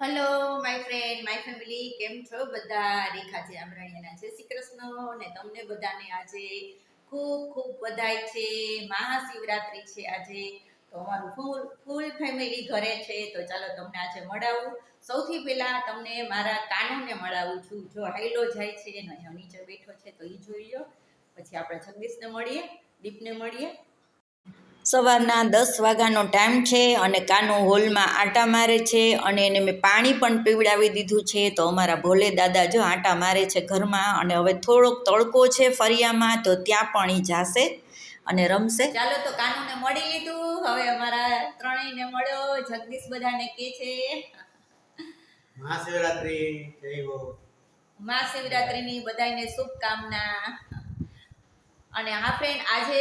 Hello my friend my family કેમ છો? બધા રેખાજી આમરાણીના જય શ્રી કૃષ્ણ અને તમને બધાને આજે ખૂબ ખૂબ બધાય છે. મહાશિવરાત્રિ છે આજે. તો અમારું ફૂલ ફૂલ ફેમિલી ઘરે છે. તો ચાલો તમને આજે મળાવું. સૌથી પહેલાં તમને મારા કાનૂને મળાવું છું. જો હાઈલો જાય છે અને અહીંયા નીચે બેઠો છે તો એ જોઈ લો પછી આપણે જગદીશને મળીએ, દીપને મળીએ. સવારના દસ વાગ્યાનો ટાઈમ છે અને કાનો હોલમાં આંટા મારે છે અને એને મેં પાણી પણ પીવડાવી દીધું છે. તો અમારા ભોલે દાદા જો આંટા મારે છે ઘરમાં અને હવે થોડોક તડકો છે ફરિયામાં તો ત્યાં પણ એ જાશે અને રમશે. ચાલો તો કાનુને મળી લીધું. હવે અમારા ત્રણેયને મળ્યો. જગદીશ બધાને કે છે. મહાશિવરાત્રી જય હો. મહાશિવરાત્રીની બધાને શુભકામના. અને હા ફ્રેન્ડ આજે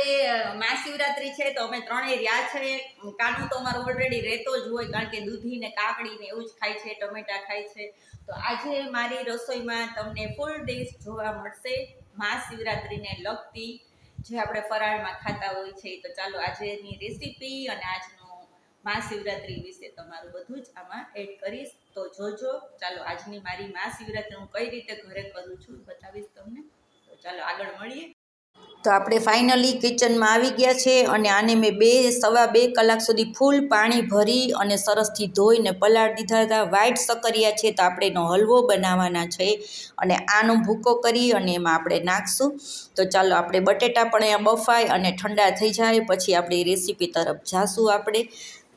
મહાશિવરાત્રિ છે તો અમે ત્રણેય રહ્યા છે. કાનું તો અમારો ઓલરેડી રહેતો જ હોય કારણ કે દૂધી ને કાકડી ને એવું જ ખાય છે, ટમેટા ખાય છે. તો આજે મારી રસોઈમાં તમને ફૂલ ડિશ જોવા મળશે મહાશિવરાત્રિને લગતી. જે આપણે ફરાળમાં ખાતા હોય છે તો ચાલો આજેની રેસીપી અને આજનું મહાશિવરાત્રિ વિશે તમારું બધું જ આમાં એડ કરીશ. તો જોજો, ચાલો આજની મારી મહાશિવરાત્રિ હું કઈ રીતે ઘરે કરું છું બતાવીશ તમને. તો ચાલો આગળ મળીએ. તો આપણે ફાઇનલી કિચનમાં આવી ગયા છે અને આને મેં બે, સવા બે કલાક સુધી ફૂલ પાણી ભરી અને સરસથી ધોઈને પલાળી દીધા હતા. વ્હાઈટ સકરિયા છે તો આપણે એનો હલવો બનાવવાના છે અને આનો ભૂકો કરી અને એમાં આપણે નાખશું. તો ચાલો આપણે બટેટા પણ અહીંયા બફાય અને ઠંડા થઈ જાય. પછી આપણે રેસીપી તરફ જાશું આપણે.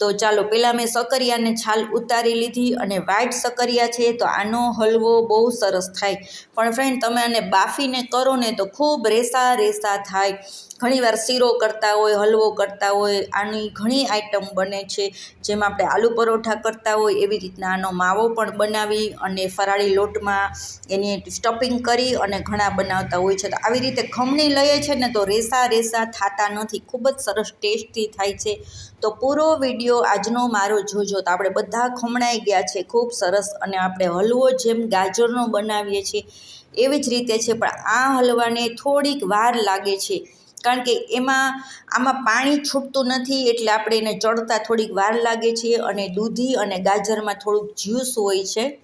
તો ચાલો પહેલાં મેં સકરિયાને છાલ ઉતારી લીધી અને વ્હાઇટ સકરિયા છે તો આનો હલવો બહુ સરસ થાય. પણ ફ્રેન્ડ તમે આને બાફીને કરો ને તો ખૂબ રેસા રેસા થાય. ઘણીવાર શીરો કરતા હોય, હલવો કરતા હોય, આની ઘણી આઈટમ બને છે. જેમાં આપણે આલુ પરોઠા કરતા હોય એવી રીતના આનો માવો પણ બનાવી અને ફરાળી લોટમાં એની સ્ટફિંગ કરી અને ઘણા બનાવતા હોય છે. તો આવી રીતે ખમણી લઈએ છે ને તો રેસા રેસા થતા નથી. ખૂબ જ સરસ ટેસ્ટી થાય છે. તો પૂરો વીડિયો આજનો મારો જોજો. તો આપણે બધા ખમણાઈ ગયા છે. ખૂબ સરસ અને આપણે હલવો જેમ ગાજરનો બનાવીએ છીએ એવી જ રીતે છે. પણ આ હલવાને થોડીક વાર લાગે છે. કારણ કે એમાં, આમાં પાણી છૂટતું નથી એટલે આપણે એને ચડતા થોડીક વાર લાગે છે અને દૂધી અને ગાજરમાં થોડુંક જ્યુસ હોય છે.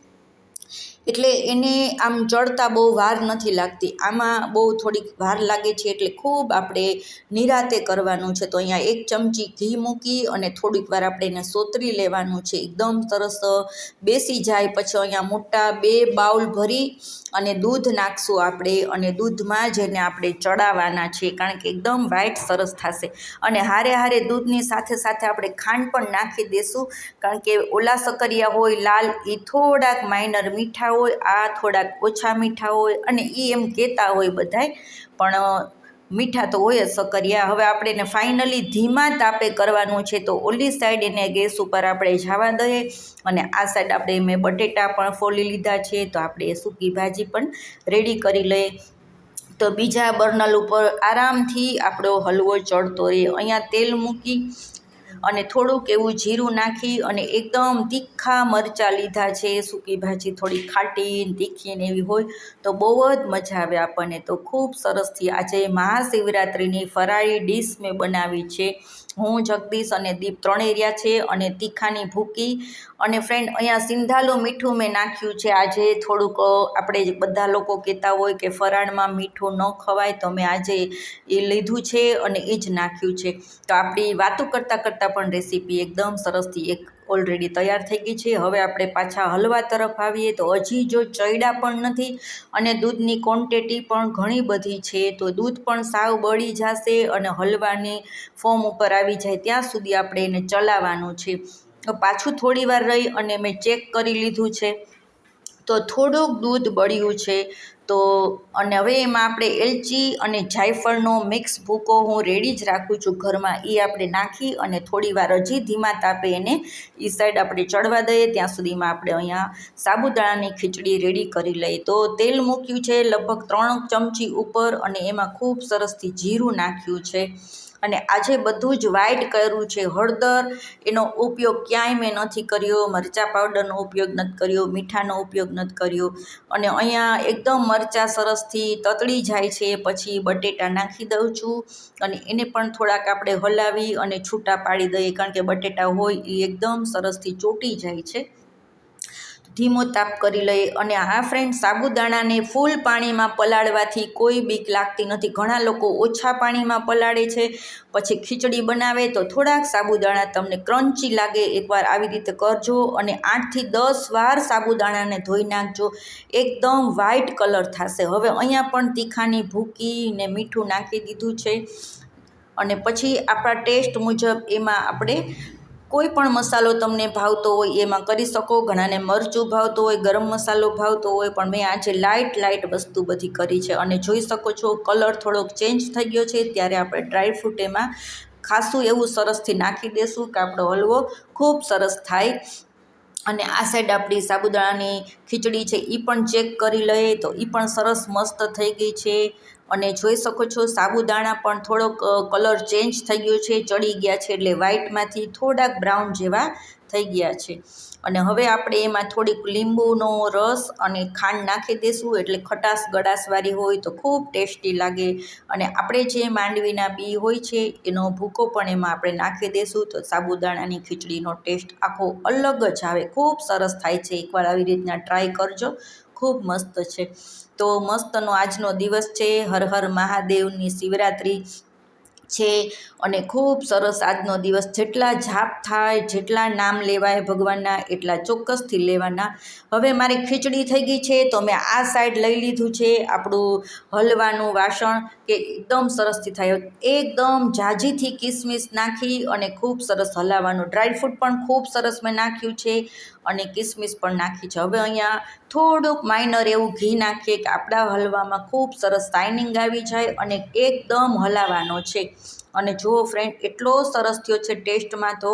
એટલે એને આમ ચડતા બહુ વાર નથી લાગતી. આમાં બહુ થોડીક વાર લાગે છે એટલે ખૂબ આપણે નિરાતે કરવાનું છે. તો અહીંયા એક ચમચી ઘી મૂકી અને થોડીક વાર આપણે એને સોતરી લેવાનું છે. એકદમ સરસ બેસી જાય. પછી અહીંયા મોટા બે બાઉલ ભરી અને દૂધ નાખશું આપણે અને દૂધમાં જેને આપણે ચડાવવાના છે કારણ કે એકદમ વ્હાઈટ સરસ થશે. અને હારે હારે દૂધની સાથે સાથે આપણે ખાંડ પણ નાખી દઈશું કારણ કે ઓલા સકરિયા હોય, લાલ એ થોડાક માઇનર મીઠા હોય, આ થોડાક ઓછા મીઠા હોય અને એ એમ કહેતા હોય બધાય. પણ મીઠા તો હોય જ સકરિયા. હવે આપણે એને ફાઇનલી ધીમા તાપે કરવાનું છે તો ઓલી સાઈડ એને ગેસ ઉપર આપણે જવા દઈએ. અને આ સાઈડ આપણે મેં બટેટા પણ ફોલી લીધા છે તો આપણે સૂકી ભાજી પણ રેડી કરી લઈએ. તો બીજા બર્નલ ઉપર આરામથી આપણો હલવો ચડતો રહે. અહીંયા તેલ મૂકી અને થોડુંક એવું જીરું નાખી અને એકદમ તીખા મરચાં લીધા છે, સૂકી ભાજી થોડી ખાટી તીખી ને એવી હોય તો બહુ જ મજા આવે આપણને. તો ખૂબ સરસથી આજે મહાશિવરાત્રિની ફરાળી ડીશ મેં બનાવી છે. હું, જગદીશ અને દીપ ત્રણેય રહ્યા છે અને તીખાની ભૂકી. અને ફ્રેન્ડ અહીંયા સિંધાલું મીઠું મેં નાખ્યું છે. આજે થોડુંક આપણે બધા લોકો કહેતા હોય કે ફરાળમાં મીઠું ન ખવાય, તો મેં આજે એ લીધું છે અને એ જ નાખ્યું છે. તો આપણી વાતો કરતાં કરતાં પણ રેસીપી એકદમ સરસથી એક ઓલરેડી તૈયાર થઈ ગઈ છે. હવે આપણે પાછા હલવા તરફ આવીએ તો હજી જો ચૈડા પણ નથી અને દૂધની ક્વોન્ટિટી પણ ઘણી બધી છે, તો દૂધ પણ સાવ બળી જશે અને હલવાની ફોર્મ ઉપર આવી જાય ત્યાં સુધી આપણે એને ચલાવવાનું છે. પાછું થોડી વાર રહી અને મેં ચેક કરી લીધું છે. તો થોડુંક દૂધ બળ્યું છે. તો અને હવે એમાં આપણે એલચી અને જાયફળનો મિક્સ ભૂકો હું રેડી જ રાખું છું ઘરમાં. એ આપણે નાખી અને થોડી વાર હજી ધીમા તાપે એને એ સાઈડ આપણે ચડવા દઈએ. ત્યાં સુધીમાં આપણે અહીંયા સાબુદાણાની ખીચડી રેડી કરી લઈએ. તો તેલ મૂક્યું છે લગભગ ત્રણ ચમચી ઉપર અને એમાં ખૂબ સરસથી જીરું નાખ્યું છે. અને આજે બધું જ વાઇટ કર્યું છે. હળદર એનો ઉપયોગ ક્યાંય મેં નથી કર્યો, મરચાં પાવડરનો ઉપયોગ નથી કર્યો, મીઠાનો ઉપયોગ નથી કર્યો. અને અહીંયા એકદમ મરચાં સરસથી તતળી જાય છે, પછી બટેટા નાખી દઉં છું અને એને પણ થોડાક આપણે હલાવી અને છૂટા પાડી દઈએ. કારણ કે બટેટા હોય એ એકદમ સરસથી ચોટી જાય છે. ધીમો તાપ કરી લઈએ અને હા ફ્રેન્ડ સાબુદાણાને ફૂલ પાણીમાં પલાળવાથી કોઈ બીક લાગતી નથી. ઘણા લોકો ઓછા પાણીમાં પલાળે છે. પછી ખીચડી બનાવે તો થોડાક સાબુદાણા તમને ક્રન્ચી લાગે. એકવાર આવી રીતે કરજો અને આઠથી દસ વાર સાબુદાણાને ધોઈ નાખજો. એકદમ વ્હાઈટ કલર થશે. હવે અહીંયા પણ તીખાની ભૂકી ને મીઠું નાખી દીધું છે. અને પછી આપણા ટેસ્ટ મુજબ એમાં આપણે કોઈ પણ મસાલો તમને ભાવતો હોય એમાં કરી શકો. ઘણાને મરચું ભાવતો હોય, ગરમ મસાલો ભાવતો હોય, પણ મેં આજે લાઇટ લાઇટ વસ્તુ બધી કરી છે. અને જોઈ શકો છો કલર થોડોક ચેન્જ થઈ ગયો છે, ત્યારે આપણે ડ્રાયફ્રૂટ એમાં ખાસું એવું સરસથી નાખી દેશું કે આપણો હલવો ખૂબ સરસ થાય. અને આ સાઈડ આપણી સાબુદાણાની ખીચડી છે એ પણ ચેક કરી લઈએ તો એ પણ સરસ મસ્ત થઈ ગઈ છે. અને જોઈ શકો છો, સાબુદાણા પણ થોડોક કલર ચેન્જ થઈ ગયો છે, ચડી ગયા છે એટલે વ્હાઇટમાંથી થોડાક બ્રાઉન જેવા થઈ ગયા છે. અને હવે આપણે એમાં થોડીક લીંબુનો રસ અને ખાંડ નાખી દઈશું એટલે ખટાશ ગળાશવાળી હોય તો ખૂબ ટેસ્ટી લાગે. અને આપણે જે માંડવીના બી હોય છે, એનો ભૂકો પણ એમાં આપણે નાખી દઈશું તો સાબુદાણાની ખીચડીનો ટેસ્ટ આખો અલગ જ આવે. ખૂબ સરસ થાય છે, એકવાર આવી રીતના ટ્રાય કરજો. ખૂબ મસ્ત છે. તો મસ્તનો આજનો દિવસ છે. હર હર મહાદેવની શિવરાત્રિ. છે અને ખૂબ સરસ આજનો દિવસ. જેટલા જાપ થાય, જેટલા નામ લેવાય ભગવાનના, એટલા ચોક્કસથી લેવાના. હવે મારી ખીચડી થઈ ગઈ છે તો મેં આ સાઈડ લઈ લીધું છે આપણું હલવાનું વાસણ કે એકદમ સરસથી થાય. એકદમ જાજીથી કિસમિસ નાખી અને ખૂબ સરસ હલાવવાનું. ડ્રાયફ્રૂટ પણ ખૂબ સરસ મેં નાખ્યું છે. અને કિસમિસ પણ નાખી છે. હવે અહીંયા થોડુંક માઇનર એવું ઘી નાખીએ કે આપણા હલવામાં ખૂબ સરસ શાઇનિંગ આવી જાય અને એકદમ હલાવવાનો છે. અને જુઓ ફ્રેન્ડ એટલો સરસ થયો છે ટેસ્ટમાં તો.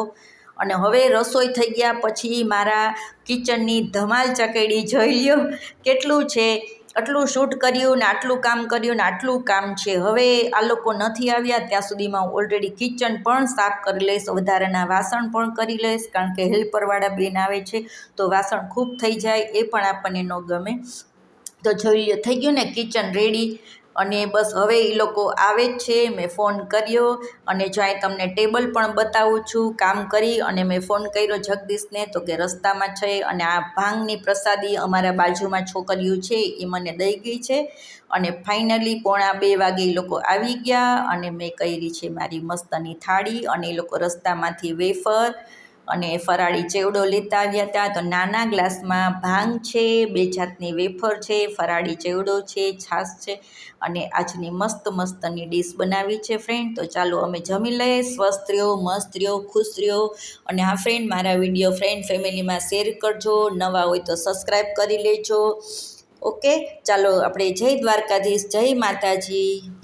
અને હવે રસોઈ થઈ ગયા પછી મારા કિચનની ધમાલ ચકેડી જોઈ લ્યો. કેટલું છે? આટલું શૂટ કર્યું ને આટલું કામ કર્યું ને આટલું કામ છે. હવે આ લોકો નથી આવ્યા, ત્યાં સુધીમાં હું ઓલરેડી કિચન પણ સાફ કરી લઈશ, વધારાના વાસણ પણ કરી લઈશ, કારણ કે હેલ્પરવાળા બેન આવે છે તો વાસણ ખૂબ થઈ જાય, એ પણ આપણને ન ગમે. તો જોઈ લ્યો થઈ ગયું ને કિચન રેડી અને બસ હવે એ લોકો આવે જ છે. મેં ફોન કર્યો અને જ્યાં તમને ટેબલ પણ બતાવું છું. કામ કરી અને મેં ફોન કર્યો જગદીશને તો કે રસ્તામાં છે અને આ ભાંગની પ્રસાદી અમારા બાજુમાં છોકરીઓ છે એ મને દઈ ગઈ છે. અને ફાઇનલી પોણા બે વાગે એ લોકો આવી ગયા અને મેં કરી છે મારી મસ્તની થાળી અને એ લોકો રસ્તામાંથી વેફર અને ફરાળી ચેવડો લેતા આવ્યા હતા. તો નાના ગ્લાસમાં ભાંગ છે, બે જાતની વેફર છે, ફરાળી ચેવડો છે, છાશ છે અને આજની મસ્ત મસ્તની ડીશ બનાવી છે ફ્રેન્ડ. તો ચાલો અમે જમી લઈએ. સ્વસ્થ રહ્યો, મસ્ત રહ્યો, ખુશ રહ્યો અને હા ફ્રેન્ડ, મારા વીડિયો ફ્રેન્ડ ફેમિલીમાં શેર કરજો. નવા હોય તો સબસ્ક્રાઈબ કરી લેજો. ઓકે? ચાલો આપણે જય દ્વારકાધીશ, જય માતાજી.